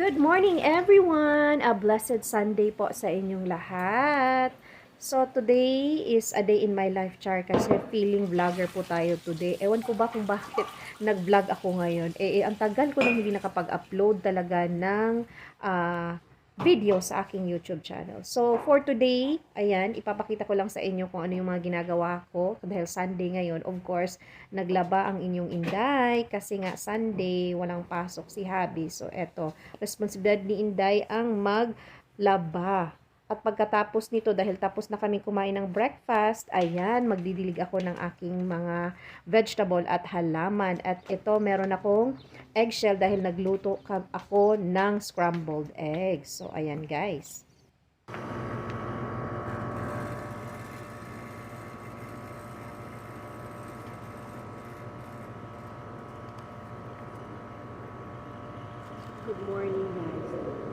Good morning everyone! A blessed Sunday po sa inyong lahat. So today is a day in my life char kasi feeling vlogger po tayo today. Ewan ko ba kung bakit nag-vlog ako ngayon. Eh, eh ang tagal ko nang hindi nakapag-upload talaga ng ah, video sa aking YouTube channel. So, for today, ayan, ipapakita ko lang sa inyo kung ano yung mga ginagawa ko. Dahil Sunday ngayon, of course, naglaba ang inyong Inday kasi nga Sunday, walang pasok si Habi. So, eto, responsibilidad ni Inday ang maglaba. At pagkatapos nito, dahil tapos na kami kumain ng breakfast, ayan, magdidilig ako ng aking mga vegetable at halaman. At ito, meron akong eggshell dahil nagluto ako ng scrambled eggs. So, ayan guys. Good morning guys.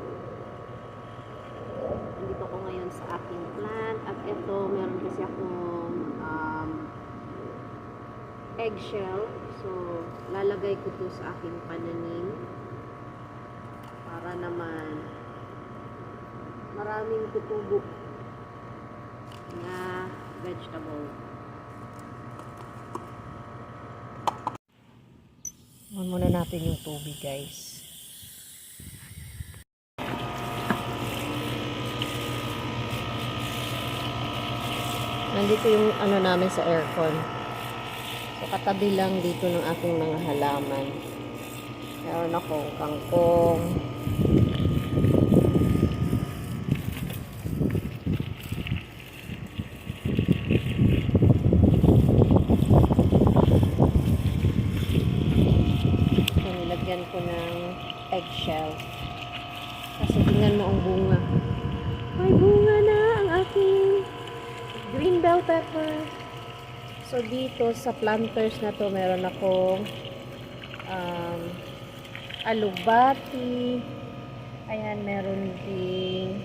Nandito ko ngayon sa aking plant at ito, meron kasi akong um, eggshell. So, lalagay ko to sa aking pananim para naman maraming tutubo na vegetable. On muna natin yung tubig, guys. Nandito yung ano namin sa aircon. So, katabi lang dito ng aking mga halaman. Meron akong kangkong. So, nilagyan ko ng eggshell. Kasi tingnan mo ang bunga. May bunga na ang aking green bell pepper. So, dito sa planters na to, meron akong um, alubati. Ayan, meron ding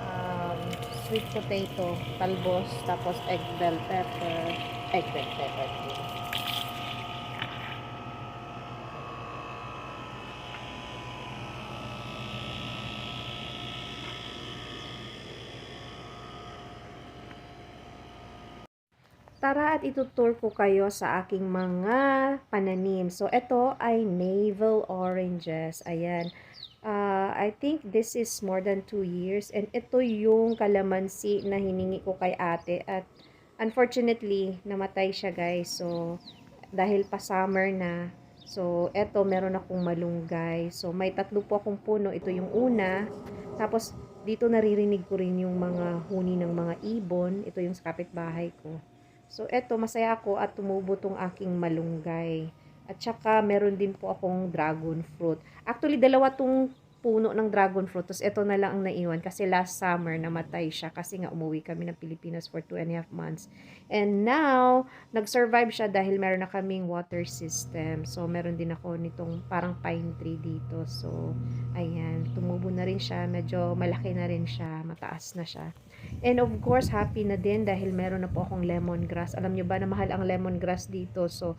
um, sweet potato, talbos, tapos egg bell pepper. Egg bell pepper Tara at itutur ko kayo sa aking mga pananim. So, ito ay navel oranges. Ayan. Uh, I think this is more than 2 years. And ito yung kalamansi na hiningi ko kay ate. At unfortunately, namatay siya guys. So, dahil pa summer na. So, eto meron akong malunggay. So, may tatlo po akong puno. Ito yung una. Tapos, dito naririnig ko rin yung mga huni ng mga ibon. Ito yung sa kapitbahay ko. So, eto, masaya ako at tumubo tong aking malunggay. At saka, meron din po akong dragon fruit. Actually, dalawa tong puno ng dragon fruit. Tapos, ito na lang ang naiwan. Kasi last summer, namatay siya. Kasi nga, umuwi kami ng Pilipinas for two and a half months. And now, nag-survive siya dahil meron na kaming water system. So, meron din ako nitong parang pine tree dito. So, ayan. Tumubo na rin siya. Medyo malaki na rin siya. Mataas na siya. And of course, happy na din dahil meron na po akong lemongrass. Alam nyo ba na mahal ang lemongrass dito? So,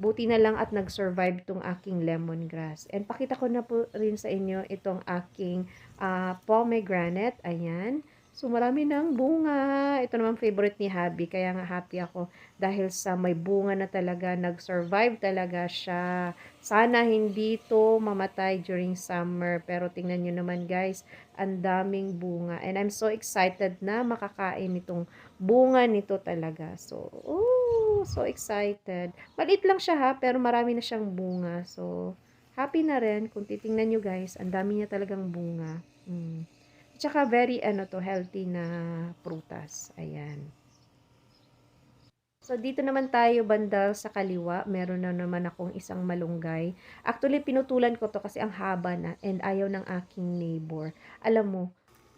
buti na lang at nag-survive tong aking lemongrass. And pakita ko na po rin sa inyo itong aking uh, pomegranate. Ayan. So, marami ng bunga. Ito naman favorite ni Habi. Kaya nga happy ako dahil sa may bunga na talaga. Nag-survive talaga siya. Sana hindi to mamatay during summer. Pero tingnan nyo naman guys, ang daming bunga. And I'm so excited na makakain itong bunga nito talaga. So, so excited. Maliit lang siya ha, pero marami na siyang bunga. So, happy na rin. Kung titingnan nyo guys, ang dami niya talagang bunga. Hmm. Tsaka very ano to, healthy na prutas. Ayan. So, dito naman tayo banda sa kaliwa. Meron na naman akong isang malunggay. Actually, pinutulan ko to kasi ang haba na and ayaw ng aking neighbor. Alam mo,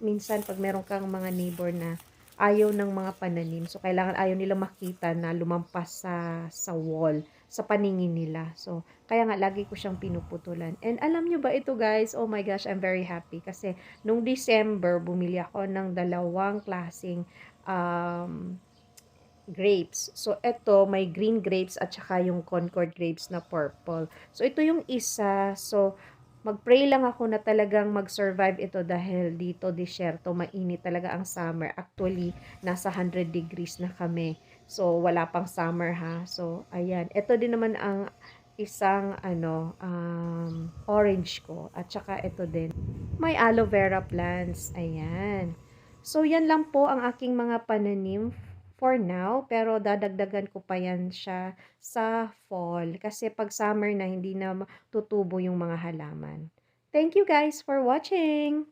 minsan pag meron kang mga neighbor na ayaw ng mga pananim. So, kailangan ayaw nila makita na lumampas sa, sa wall, sa paningin nila. So, kaya nga, lagi ko siyang pinuputulan. And alam nyo ba ito guys? Oh my gosh, I'm very happy. Kasi, nung December, bumili ako ng dalawang klaseng um, grapes. So, ito, may green grapes at saka yung Concord grapes na purple. So, ito yung isa. So, Mag-pray lang ako na talagang mag-survive ito dahil dito disyerto, mainit talaga ang summer. Actually, nasa 100 degrees na kami. So, wala pang summer ha. So, ayan. Ito din naman ang isang ano um, orange ko at saka ito din may aloe vera plants ayan so yan lang po ang aking mga pananim for now pero dadagdagan ko pa yan siya sa fall kasi pag summer na hindi na tutubo yung mga halaman. Thank you guys for watching